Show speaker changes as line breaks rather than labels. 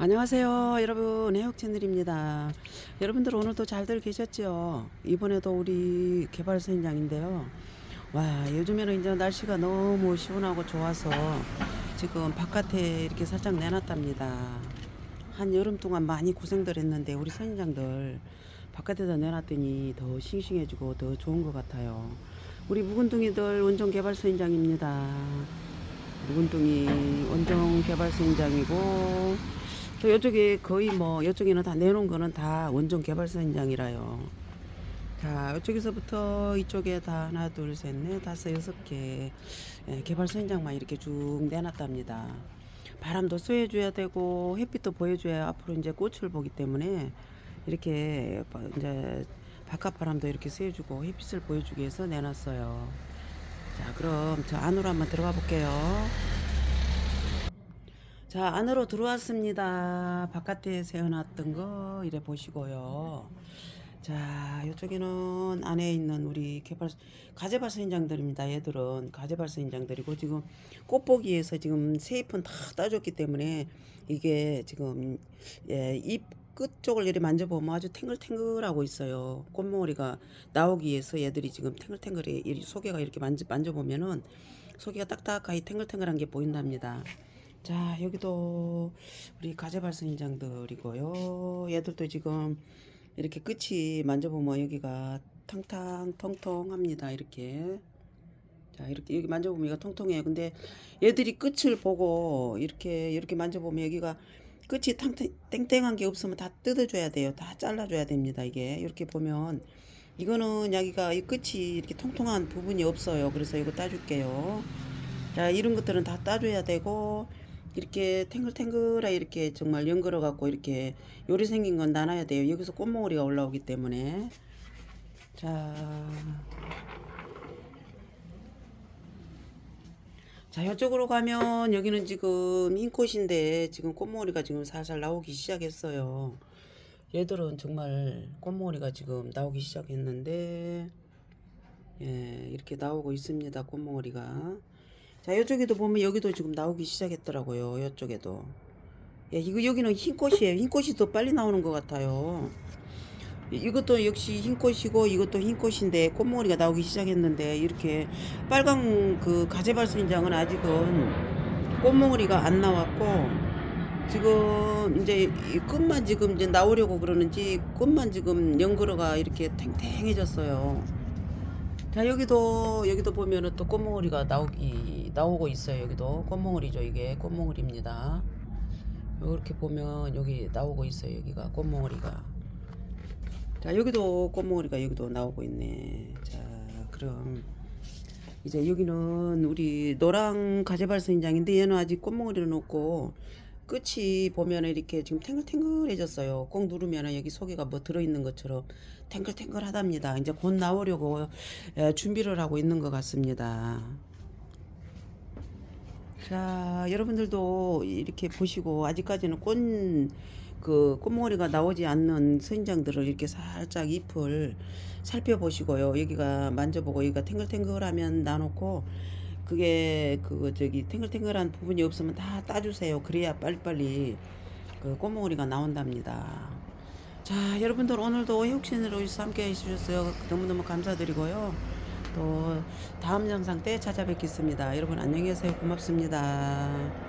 안녕하세요 여러분. 해옥 채널입니다. 여러분들 오늘도 잘들 계셨죠? 이번에도 우리 개발사 현장인데요. 와 요즘에는 이제 날씨가 너무 시원하고 좋아서 지금 바깥에 이렇게 살짝 내놨답니다. 한 여름 동안 많이 고생들 했는데 우리 선인장들 바깥에다 내놨더니 더 싱싱해지고 더 좋은 것 같아요. 우리 묵은둥이들 원정 개발사 현장입니다. 묵은둥이 원정 개발사 현장이고 또 이쪽에 거의 뭐 이쪽에는 다 내놓은 거는 다 원전 개발사 현장이라요. 자 이쪽에서부터 이쪽에 다 하나 둘 셋 넷 다섯 여섯 개 예, 개발사 현장만 이렇게 쭉 내놨답니다. 바람도 쐬줘야 되고 햇빛도 보여줘야 앞으로 이제 꽃을 보기 때문에 이렇게 바- 이제 바깥 바람도 이렇게 쐬주고 햇빛을 보여주기 위해서 내놨어요. 자 그럼 저 안으로 한번 들어가 볼게요. 자 안으로 들어왔습니다. 바깥에 세워놨던 거 이래 보시고요. 자 이쪽에는 안에 있는 우리 개발 가재발사 현장들입니다. 얘들은 가재발사 현장들이고 지금 꽃보기에서 지금 세잎은 다 따줬기 때문에 이게 지금 예, 잎 끝쪽을 이렇게 만져보면 아주 탱글탱글하고 있어요. 꽃몽오리가 나오기 위해서 얘들이 지금 탱글탱글해 이 속에가 이렇게 만져, 만져보면은 속에가 딱딱하게 탱글탱글한 게 보인답니다 자 여기도 우리 가재발사 현장들이고요. 얘들도 지금 이렇게 끝이 만져보면 여기가 탕탕 통통합니다 이렇게. 자 이렇게 여기 만져보면 여기가 통통해요. 근데 얘들이 끝을 보고 이렇게 이렇게 만져보면 여기가 끝이 탕탕 땡땡한 게 없으면 다 뜯어줘야 돼요. 다 잘라줘야 됩니다 이게. 이렇게 보면 이거는 여기가 이 끝이 이렇게 통통한 부분이 없어요. 그래서 이거 따줄게요. 자 이런 것들은 다 따줘야 되고 이렇게 탱글탱글하게 이렇게 정말 연걸어 갖고 이렇게 요리 생긴 건 나눠야 돼요 여기서 꽃몽오리가 올라오기 때문에 자 자, 이쪽으로 가면 여기는 지금 흰꽃인데 지금 꽃몽오리가 지금 살살 나오기 시작했어요. 얘들은 정말 꽃몽오리가 지금 나오기 시작했는데 예, 이렇게 나오고 있습니다. 꽃몽오리가. 자, 이쪽에도 보면 여기도 지금 나오기 시작했더라고요. 이쪽에도. 예, 이거 여기는 흰 꽃이에요. 흰 꽃이 더 빨리 나오는 것 같아요. 이것도 역시 흰 꽃이고 이것도 흰 꽃인데 꽃몽오리가 나오기 시작했는데 이렇게 빨간 그 가재발선장은 아직은 꽃몽오리가 안 나왔고 지금 이제 이 끝만 지금 이제 나오려고 그러는지 끝만 지금 연그러가 이렇게 탱탱해졌어요. 자 여기도 여기도 보면은 또 꽃몽오리가 나오기 나오고 있어요. 여기도 꽃몽오리죠 이게 꽃몽오리입니다. 이렇게 보면 여기 나오고 있어요. 여기가 꽃몽오리가. 자 여기도 꽃몽오리가 여기도 나오고 있네 자 그럼 이제 여기는 우리 노랑 가재발사 현장인데 얘는 아직 꽃몽오리는 없고 끝이 보면은 이렇게 지금 탱글탱글해졌어요. 꼭 누르면은 여기 속에가 뭐 들어있는 것처럼 탱글탱글하답니다. 이제 곧 나오려고 예, 준비를 하고 있는 것 같습니다. 자 여러분들도 이렇게 보시고 아직까지는 꽃 그 꽃몽오리가 나오지 않는 선장들을 이렇게 살짝 잎을 살펴보시고요. 여기가 만져보고 여기가 탱글탱글하면 놔놓고 그게 그 저기 탱글탱글한 부분이 없으면 다 따주세요. 그래야 빨리빨리 그 꽃몽오리가 나온답니다. 자 여러분들 오늘도 해옥신으로 함께 해주셔서 너무너무 감사드리고요. 또 다음 영상 때 찾아뵙겠습니다. 여러분 안녕히 계세요. 고맙습니다